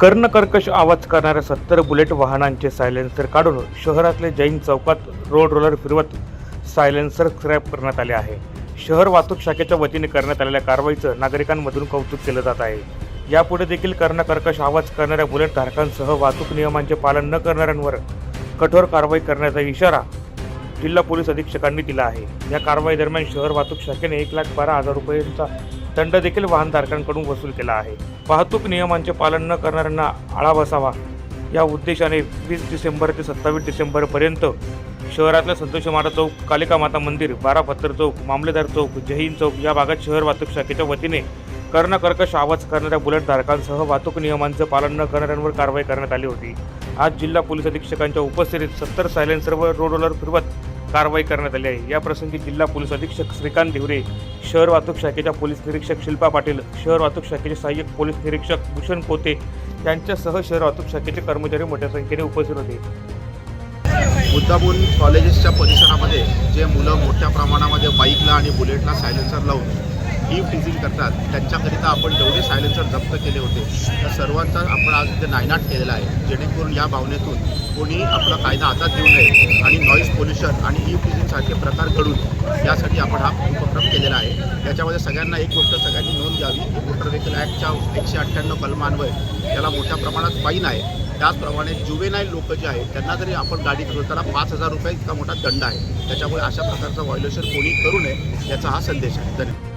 कर्णकर्कश आवाज करणाऱ्या सत्तर बुलेट वाहनांचे सायलेन्सर काढून शहरातले जैन चौकात रोड रोलर फिरवत सायलेन्सर स्क्रॅप करण्यात आले आहे. शहर वाहतूक शाखेच्या वतीने करण्यात आलेल्या कारवाईचं नागरिकांमधून कौतुक केलं जात आहे. यापुढे देखील कर्णकर्कश आवाज करणाऱ्या बुलेट धारकांसह वाहतूक नियमांचे पालन न करणाऱ्यांवर कठोर कारवाई करण्याचा इशारा जिल्हा पोलीस अधीक्षकांनी दिला आहे. या कारवाई दरम्यान शहर वाहतूक शाखेने एक लाख बारा हजार रुपयांचा दंड देखील वाहनधारकांकडून वसूल केला आहे. वाहतूक नियमांचे पालन न करणाऱ्यांना आळा बसावा. या उद्देशाने वीस डिसेंबर ते सत्तावीस डिसेंबरपर्यंत शहरातल्या संतोष माता चौक कालिका माता मंदिर बारा पत्तर चौक मामलेदार चौक जहीन चौक या भागात शहर वाहतूक शाखेच्या वतीने कर्णकर्कश आवाज करणाऱ्या बुलेट धारकांसह वाहतूक नियमांचं पालन न करणाऱ्यांवर कारवाई करण्यात आली होती. आज जिल्हा पोलीस अधीक्षकांच्या उपस्थितीत सत्तर सायलेन्सरवर रोड रोलर फिरवत कारवाई करण्यात आली आहे. या प्रसंगी जिल्हा पोलीस अधीक्षक श्रीकांत ढिवरे शहर वाहतूक शाखेच्या पोलीस निरीक्षक शिल्पा पाटील शहर वाहतूक शाखेचे सहाय्यक पोलीस निरीक्षक भूषण पोते यांच्यासह शहर वाहतूक शाखेचे कर्मचारी मोठ्या संख्येने उपस्थित होते. बुद्धापूर कॉलेजेसच्या परिसरामध्ये जे मुलं मोठ्या प्रमाणामध्ये बाईकला आणि बुलेटला सायलेन्सर लावून ही टिझिंग करतात. त्यांच्याकरिता आपण जेवढे सायलेन्सर जप्त केले होते त्या सर्वांचा आपण आज इथे नायनाट केलेला आहे. जेणेकरून या भावनेतून कोणी आपला कायदा हातात घेऊ नये आणि नॉईज पोल्युशन आणि e ई टिझिंगसारखे प्रकार घडून यासाठी आपण हा उपक्रम केलेला आहे. त्याच्यामध्ये सगळ्यांना एक गोष्ट सगळ्यांनी नोंद घ्यावी. की मोटर व्हेकल ॲक्टच्या एकशे अठ्ठ्याण्णव कलमांवर त्याला मोठ्या प्रमाणात फाईन आहे. त्याचप्रमाणे जुवेनाईल लोक जे आहेत त्यांना जरी आपण गाडी फिरवतो त्याला पाच हजार रुपये इतका मोठा दंड आहे. त्याच्यामुळे अशा प्रकारचं व्हायोलेशन कोणी करू नये याचा हा संदेश आहे. धन्यवाद.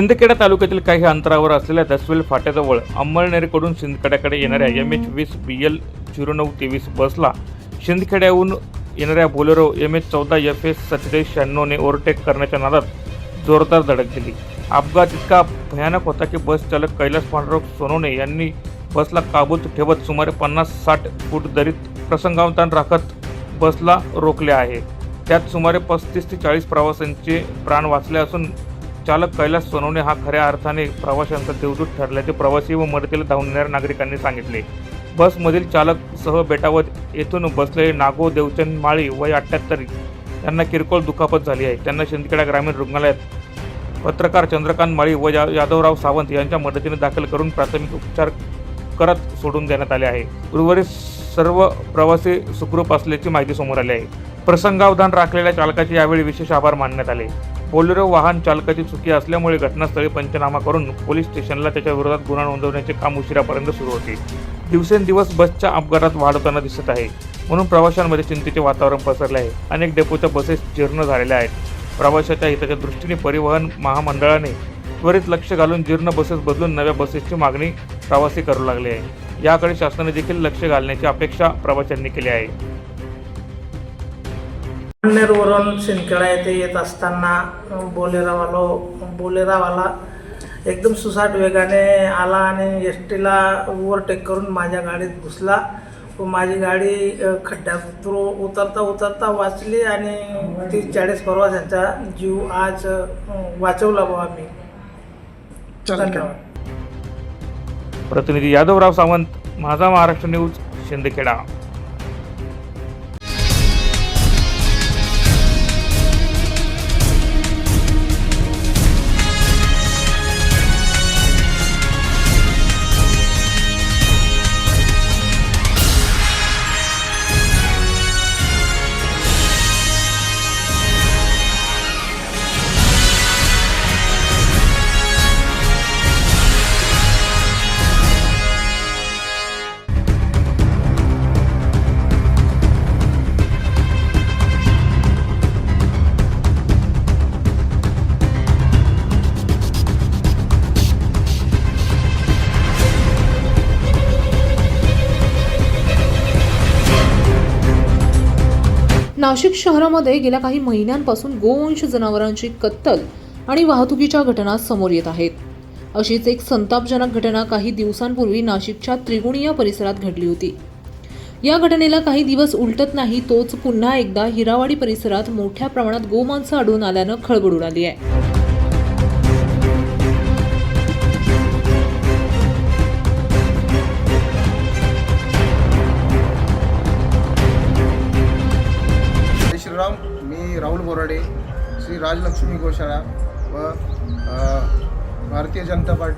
शिंदखेडा तालुक्यातील काही अंतरावर असलेल्या दसवेल फाट्याजवळ अंमळनेरकडून शिंदखेड्याकडे येणाऱ्या एम एच वीस बी एल झिरो नऊ तेवीस बसला शिंदखेड्याहून येणाऱ्या बोलेरो एम एच चौदा एफ एस सत्तेचाळीस शहाण्णवने ओव्हरटेक करण्याच्या नादात जोरदार धडक दिली. अपघात इतका भयानक होता की बस चालक कैलास पांडुरंग सोनवणे यांनी बसला काबूत ठेवत सुमारे पन्नास साठ फूट दरीत प्रसंगावधान राखत बसला रोखले आहे. त्यात सुमारे पस्तीस ते चाळीस प्रवाशांचे प्राण वाचले असून चालक कैलास सोनवणे हा खऱ्या अर्थाने प्रवाशांचा देवदूत ठरल्याचे प्रवासी व मदतीला धावून येणाऱ्या नागरिकांनी सांगितले. बसमधील चालक सह बेटावर येथून बसलेले नागो देवचंद माळी वय अठ्ठ्याहत्तर यांना किरकोळ दुखापत झाली आहे. त्यांना शिंदखेडा ग्रामीण रुग्णालयात पत्रकार चंद्रकांत माळी व या- यादवराव सावंत यांच्या मदतीने दाखल करून प्राथमिक उपचार करत सोडून देण्यात आले आहे. उर्वरित सर्व प्रवासी सुखरूप असल्याची माहिती समोर आली आहे. प्रसंगावधान राखलेल्या चालकाचे यावेळी विशेष आभार मानण्यात आले. बोलेरो वाहन चालकाची चुकी असल्यामुळे घटनास्थळी पंचनामा करून पोलीस स्टेशनला त्याच्या विरोधात गुन्हा नोंदवण्याचे काम उशिरापर्यंत सुरू होते. दिवसेंदिवस बसच्या अपघातात वाढ होताना दिसत आहे. म्हणून प्रवाशांमध्ये चिंतेचे वातावरण पसरले आहे. अनेक डेपोच्या बसेस जीर्ण झालेल्या आहेत. प्रवाशाच्या हिताच्या दृष्टीने परिवहन महामंडळाने त्वरित लक्ष घालून जीर्ण बसेस बदलून नव्या बसेसची मागणी प्रवासी करू लागली आहे. याकडे शासनाने देखील लक्ष घालण्याची अपेक्षा प्रवाशांनी केली आहे. वरून शिंदखेडा येथे येत असताना बोलेरावालो बोलेरावाला एकदम सुसाट वेगाने आला आणि एस टीला ओव्हरटेक करून माझ्या गाडीत घुसला. व माझी गाडी खड्ड्यात उतरू उतरता उतरता वाचली आणि तीस चाळीस प्रवाशांचा जीव आज वाचवला बुवा आम्ही धन्यवाद. प्रतिनिधी यादवराव सावंत माझा महाराष्ट्र न्यूज शिंदखेडा. नाशिक शहरामध्ये गेल्या काही महिन्यांपासून गोवंश जनावरांची कत्तल आणि वाहतुकीच्या घटना समोर येत आहेत. अशीच एक संतापजनक घटना काही दिवसांपूर्वी नाशिकच्या त्रिगुणीया परिसरात घडली होती. या घटनेला काही दिवस उलटत नाही तोच पुन्हा एकदा हिरावाडी परिसरात मोठ्या प्रमाणात गोमांस आढळून आल्यानं खळबळ उडाली आहे.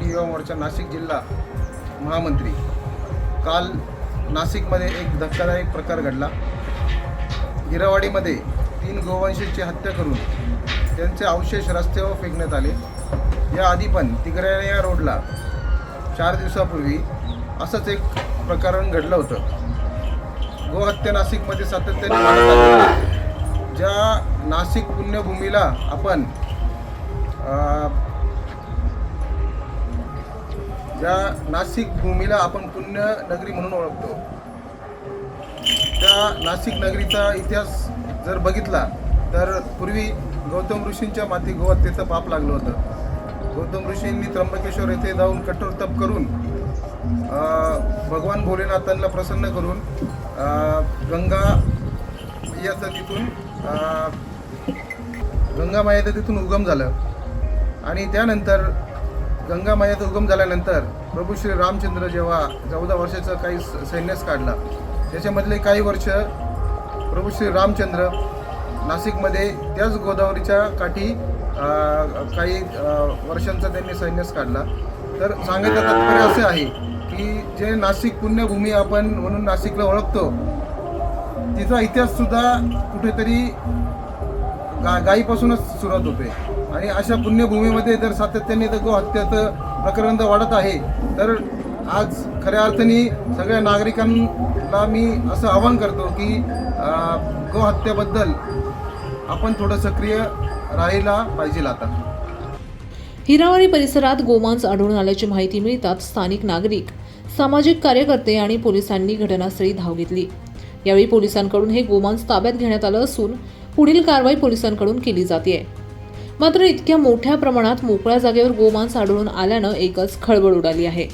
मराठी युवा मोर्चा नाशिक जिल्हा महामंत्री. काल नाशिकमध्ये एक धक्कादायक प्रकार घडला. हिरावाडीमध्ये तीन गोवंशीची हत्या करून त्यांचे अवशेष रस्त्यावर फेकण्यात आले. या आधी पण तिगऱ्या या रोडला चार दिवसापूर्वी असंच एक प्रकरण घडलं होतं. गोहत्या नाशिकमध्ये सातत्याने ज्या नाशिक पुण्यभूमीला आपण ज्या नाशिक भूमीला आपण पुण्य नगरी म्हणून ओळखतो त्या नाशिक नगरीचा इतिहास जर बघितला तर पूर्वी गौतम ऋषींच्या माती गोहत्येचं पाप लागलं होतं. गौतम ऋषींनी त्र्यंबकेश्वर येथे जाऊन कठोर तप करून भगवान भोलेनाथांना प्रसन्न करून गंगा याचं तिथून गंगा मायाचं तिथून उगम झालं. आणि त्यानंतर गंगा मायाचा उगम झाल्यानंतर प्रभू श्री रामचंद्र जेव्हा चौदा वर्षाचं काही स- सैन्यास काढला त्याच्यामधले काही वर्ष प्रभू श्री रामचंद्र नाशिकमध्ये त्याच गोदावरीच्या काठी काही वर्षांचा त्यांनी सैन्यास काढला. तर सांगायचं तात्पर्य असे आहे की जे नाशिक पुण्यभूमी आपण म्हणून नाशिकला ओळखतो तिचा इतिहाससुद्धा कुठेतरी गा गायीपासूनच सुरुवात होते. आणि अशा पुण्यभूमीमध्ये जर सातत्याने तर गोहत्याचं प्रकरण जर वाढत आहे तर आज खऱ्या अर्थाने सगळ्या नागरिकांना मी असं आवाहन करतो की गोहत्याबद्दल आपण थोडं सक्रिय राहायला पाहिजे आता. हिरावळी परिसरात गोमांस आढळून आल्याची माहिती मिळताच स्थानिक नागरिक सामाजिक कार्यकर्ते आणि पोलिसांनी घटनास्थळी धाव घेतली. यावेळी पोलिसांकडून हे गोमांस ताब्यात घेण्यात आलं असून पुढील कारवाई पोलिसांकडून केली जाते मात्र इतक्या मोठ्या प्रमाणात मोकळ्या जागेवर गोमांस आढळून आल्यानं एकच खळबळ उडाली आहे.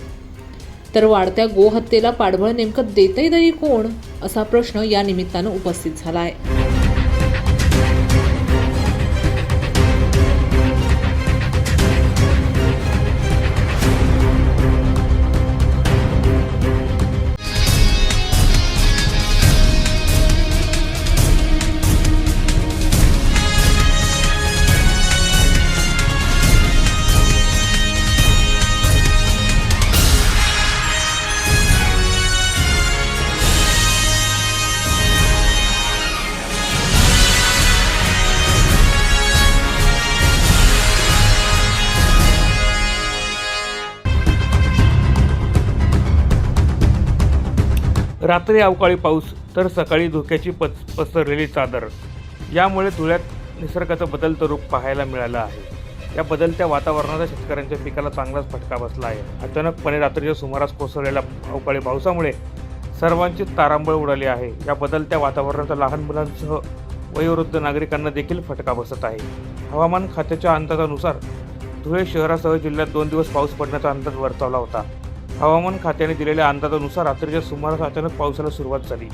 तर वाढत्या गोहत्येला पाठबळ नेमकं देतही तरी कोण? असा प्रश्न या निमित्तानं उपस्थित झाला आहे रात्री अवकाळी पाऊस तर सकाळी धोक्याची पस पसरलेली चादर. यामुळे धुळ्यात निसर्गाचं बदलतं रूप पाहायला मिळालं आहे. या बदलत्या वातावरणाचा शेतकऱ्यांच्या पिकाला चांगलाच फटका बसला आहे. अचानकपणे रात्रीच्या सुमारास कोसळलेल्या अवकाळी पावसामुळे सर्वांची तारांबळ उडाली आहे. या बदलत्या वातावरणाचा लहान मुलांसह वयोवृद्ध नागरिकांना देखील फटका बसत आहे. हवामान खात्याच्या अंदाजानुसार धुळे शहरासह जिल्ह्यात दोन दिवस पाऊस पडण्याचा अंदाज वर्तवला होता. हवामान खात्याने दिलेल्या अंदाजानुसार रात्रीच्या सुमारास अचानक पावसाला सुरुवात झाली.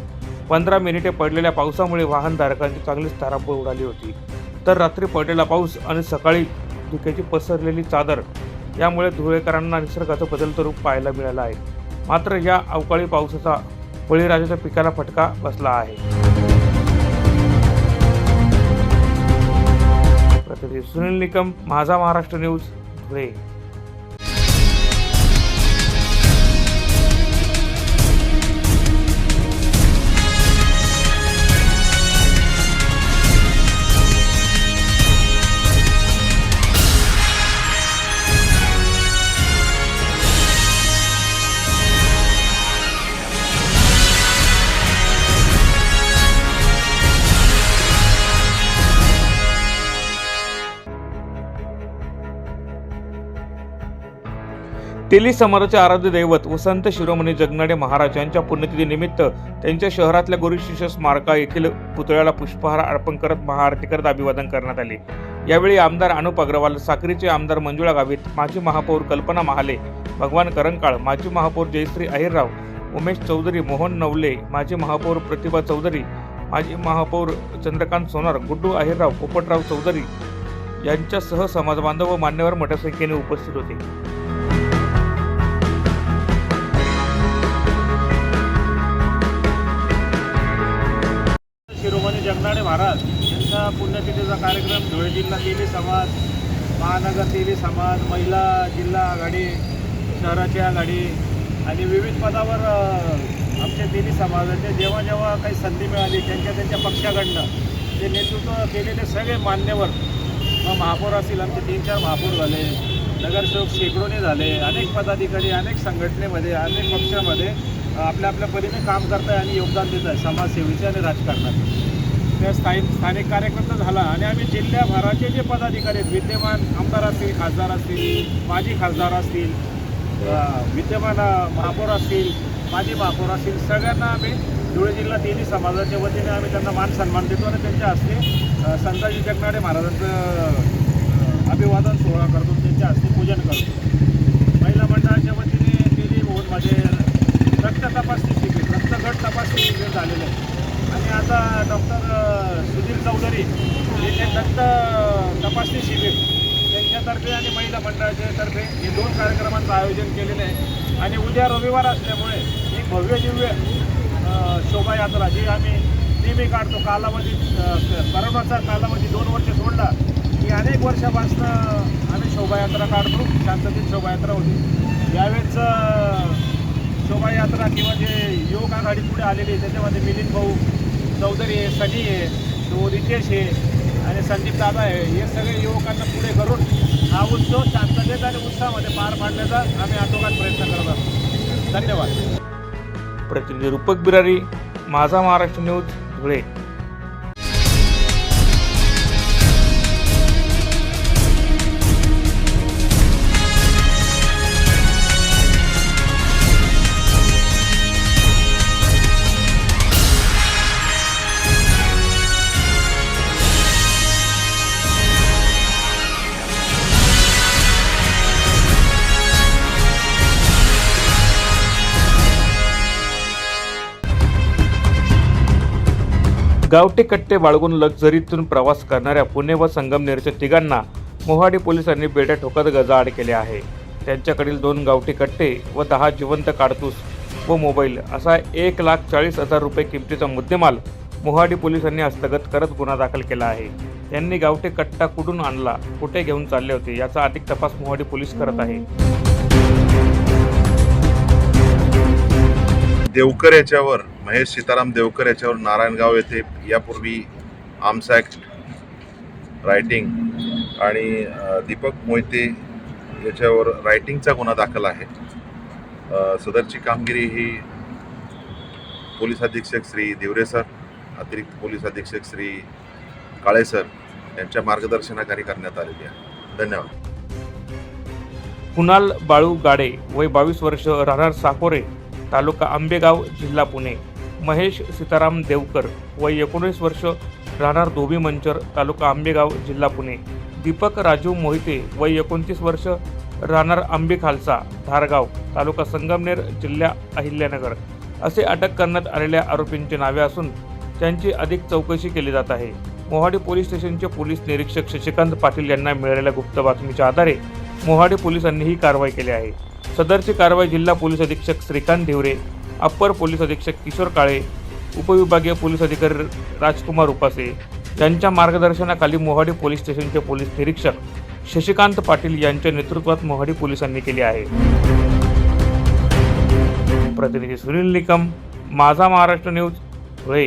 पंधरा मिनिटे पडलेल्या पावसामुळे वाहनधारकांची चांगलीच तारांबळ उडाली होती. तर रात्री पडलेला पाऊस आणि सकाळी धुक्याची पसरलेली चादर यामुळे धुळेकरांना निसर्गाचं बदलतं रूप पाहायला मिळालं आहे. मात्र या अवकाळी पावसाचा बळीराजाच्या पिकाला फटका बसला आहे. सुनील निकम माझा महाराष्ट्र न्यूज धुळे. तेली समाजाचे आराध्य दैवत वसंत शिरोमणी जगनाडे महाराज यांच्या पुण्यतिथीनिमित्त त्यांच्या शहरातल्या गुरुशिष्य स्मारका येथील पुतळ्याला पुष्पहार अर्पण करत महाआरती करत अभिवादन करण्यात आले. यावेळी आमदार अनुप अग्रवाल साक्रीचे आमदार मंजुळा गावित माजी महापौर कल्पना महाले भगवान करंकाळ माजी महापौर जयश्री अहिरराव उमेश चौधरी मोहन नवले माजी महापौर प्रतिभा चौधरी माजी महापौर चंद्रकांत सोनार गुड्डू अहिरराव पोपटराव चौधरी यांच्यासह समाजबांधव व मान्यवर मोठ्या संख्येने उपस्थित होते. शिरोमणी जगनाडे महाराज यांचा पुण्यतिथीचा कार्यक्रम धुळे जिल्हा तेली समाज महानगर तेली समाज महिला जिल्हा आघाडी शहराची आघाडी आणि विविध पदावर आमच्या तेली समाजाचे जेव्हा जेव्हा काही संधी मिळाली त्यांच्या त्यांच्या पक्षाकडनं ते नेतृत्व केलेले सगळे मान्यवर मग महापौर असतील आमचे तीन चार महापौर झाले नगरसेवक शेकडोने झाले अनेक पदाधिकारी अनेक संघटनेमध्ये अनेक पक्षामध्ये आपल्या आपल्या परीने काम करत आहे आणि योगदान देत आहे समाजसेवेचे आणि राजकारणाचे. त्या स्थानिक स्थानिक कार्यक्रम तर झाला आणि आम्ही जिल्ह्याभराचे जे पदाधिकारी आहेत विद्यमान आमदार असतील खासदार असतील माजी खासदार असतील विद्यमान महापौर असतील माजी महापौर असतील सगळ्यांना आम्ही धुळे जिल्हा तिन्ही समाजाच्या वतीने आम्ही त्यांना मान सन्मान देतो आणि त्यांच्या हस्ते संताजी जगनाडे महाराजांचं अभिवादन सोहळा करतो त्यांच्या हस्ते पूजन करतो. महिला मंडळाच्या वतीने केली मोहनमध्ये तपासणी शिबिर रक्तगट तपासणी शिबिर झालेलं आहे. आणि आता डॉक्टर सुधीर चौधरी यांनी रक्त तपासणी शिबिर त्यांच्यातर्फे आणि महिला मंडळाच्या तर्फे हे दोन कार्यक्रमांचं आयोजन केलेलं आहे. आणि उद्या रविवार असल्यामुळे एक भव्य दिव्य शोभायात्रा जी आम्ही नेहमी काढतो कालावधी करोनाचा कालावधी दोन वर्ष सोडला की अनेक वर्षापासून आम्ही शोभायात्रा काढतो. शांततेत शोभायात्रा होती. यावेळेस शोभायात्रा किंवा जे युवक आघाडी पुढे आलेली आहे त्याच्यामध्ये मिलिंद भाऊ चौधरी आहे सनी आहे तो रितेश आहे आणि संदीप दादा आहे. हे सगळे युवकांना पुढे करून हा उत्सव शांततेत आणि उत्साहामध्ये पार पाडण्याचा आम्ही आटोकात प्रयत्न करत आहोत. धन्यवाद. प्रतिनिधी रूपक बिरारी माझा महाराष्ट्र न्यूज धुळे. गावठी कट्टे बाळगून लक्झरीतून प्रवास करणाऱ्या पुणे व संगमनेरच्या तिघांना मोहाडी पोलिसांनी बेड्या ठोकत गजाआड केले आहे. त्यांच्याकडील दोन गावठी कट्टे व दहा जिवंत काडतूस व मोबाईल असा एक लाख चाळीस हजार रुपये किमतीचा मुद्देमाल मोहाडी पोलिसांनी हस्तगत करत गुन्हा दाखल केला आहे. त्यांनी गावठी कट्टा कुठून आणला कुठे घेऊन चालले होते याचा अधिक तपास मोहाडी पोलीस करत आहे. देवकर याच्यावर महेश सीताराम देवकर याच्यावर नारायणगाव येथे यापूर्वी आर्म्स ॲक्ट रायटिंग आणि दीपक मोहिते याच्यावर रायटिंगचा गुन्हा दाखल आहे. सदरची कामगिरी ही पोलीस अधीक्षक श्री दिवरे सर अतिरिक्त पोलीस अधीक्षक श्री काळे सर यांच्या मार्गदर्शनाखाली करण्यात आलेली आहे. धन्यवाद. कुणाल बाळू गाडे वय बावीस वर्ष राहणार साकोरे तालुका आंबेगाव जिल्हा पुणे. महेश सीताराम देवकर वय एकोणीस वर्ष राहणार धोबी मंचर तालुका आंबेगाव जिल्हा पुणे. दीपक राजू मोहिते वय एकोणतीस वर्ष राहणार आंबे खालसा धारगाव तालुका संगमनेर जिल्हा अहिल्यानगर. असे अटक करण्यात आलेल्या आरोपींची नावे असून त्यांची अधिक चौकशी केली जात आहे. मोहाडी पोलीस स्टेशनचे पोलीस निरीक्षक शशिकांत पाटील यांना मिळालेल्या गुप्त बातमीच्या आधारे मोहाडी पोलिसांनी ही कारवाई केली आहे. सदरची कारवाई जिल्हा पोलीस अधीक्षक श्रीकांत ढेवरे अप्पर पोलीस अधीक्षक किशोर काळे उपविभागीय पोलीस अधिकारी राजकुमार उपासे यांच्या मार्गदर्शनाखाली मोहाडी पोलीस स्टेशनचे पोलीस निरीक्षक शशिकांत पाटील यांच्या नेतृत्वात मोहाडी पोलिसांनी केली आहे. प्रतिनिधी सुनील निकम माझा महाराष्ट्र न्यूज धुळे.